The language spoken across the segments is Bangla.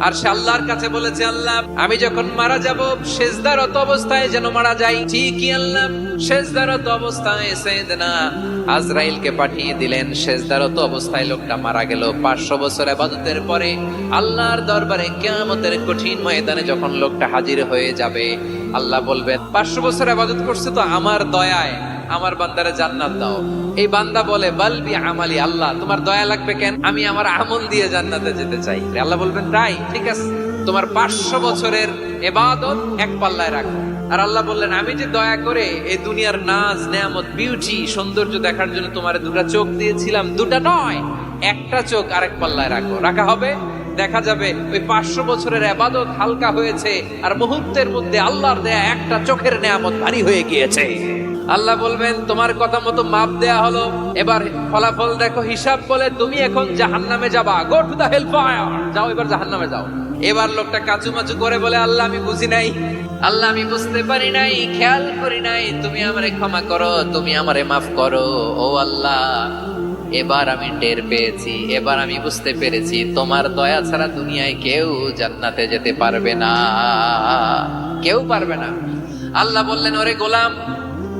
আর সে আল্লাহর কাছে বলেছে, আল্লাহ, আমি যখন মারা যাব, শেষদারত অবস্থায় যেন মারা যাই। ঠিকই আল্লাহ, শেষদারত অবস্থায় সেদনা আজরাইলকে পাঠিয়ে দিলেন। শেষদারত অবস্থায় লোকটা মারা গেল। পাঁচশো বছর আবাদতের পরে আল্লাহর দরবারে কেয়ামতের কঠিন ময়দানে যখন লোকটা হাজির হয়ে যাবে, আল্লাহ বলবেন, পাঁচশো বছর আবাদত করছে তো আমার দয়ায়। আমার বান্দারে জান্নাত দাও। এই বান্দা বলে বালবি আমালি, আল্লাহ, তোমার দয়া লাগবে কেন? আমি আমার আমল দিয়ে জান্নাতে যেতে চাই। আল্লাহ বলবেন, তাই, ঠিক আছে। তোমার পাঁচশো বছরের এবাদত এক পাল্লায় রাখো। আর আল্লাহ বললেন, আমি যে দয়া করে এই দুনিয়ার নাজ, নেয়ামত বিউটি সৌন্দর্য দেখার জন্য তোমার দুটা চোখ দিয়েছিলাম, দুটা নয়, একটা চোখ আরেক পাল্লায় রাখো। রাখা হবে? দেখা যাবে ওই পাঁচশো বছরের আবাদত হালকা হয়েছে, আর মুহূর্তের মধ্যে আল্লাহর দেয়া একটা চোখের নেয়ামত ভারী হয়ে গিয়েছে। আল্লাহ বলবেন, তোমার কথা মতো মাপ দেয়া হলো। এবার ফলাফল দেখো, হিসাব বলে তুমি এখন জাহান্নামে যাবা। গো টু দা হেল্প যাও, এবার জাহান্নামে যাও। এবার লোকটা কাচু মাচু করে বলে, আল্লাহ, আমি বুঝি নাই। আল্লাহ, আমি বুঝতে পারি নাই, খেয়াল করি নাই। তুমি আমারে ক্ষমা করো, তুমি আমারে মাফ করো। ও আল্লাহ, এবার আমি টের পেয়েছি, এবার আমি বুঝতে পেরেছি, তোমার দয়া ছাড়া দুনিয়ায় কেউ জান্নাতে যেতে পারবে না। কেউ পারবে না। আল্লাহ বললেন, ওরে গোলাম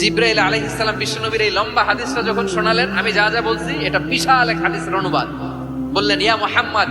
জিব্রাইল আলহ ইসলাম বিশ্বনবীর এই লম্বা হাদিসটা যখন শোনালেন, আমি যা যা বলছি, এটা বিশাল এক হাদিসের অনুবাদ। বললেন, ইয়া মুহাম্মদ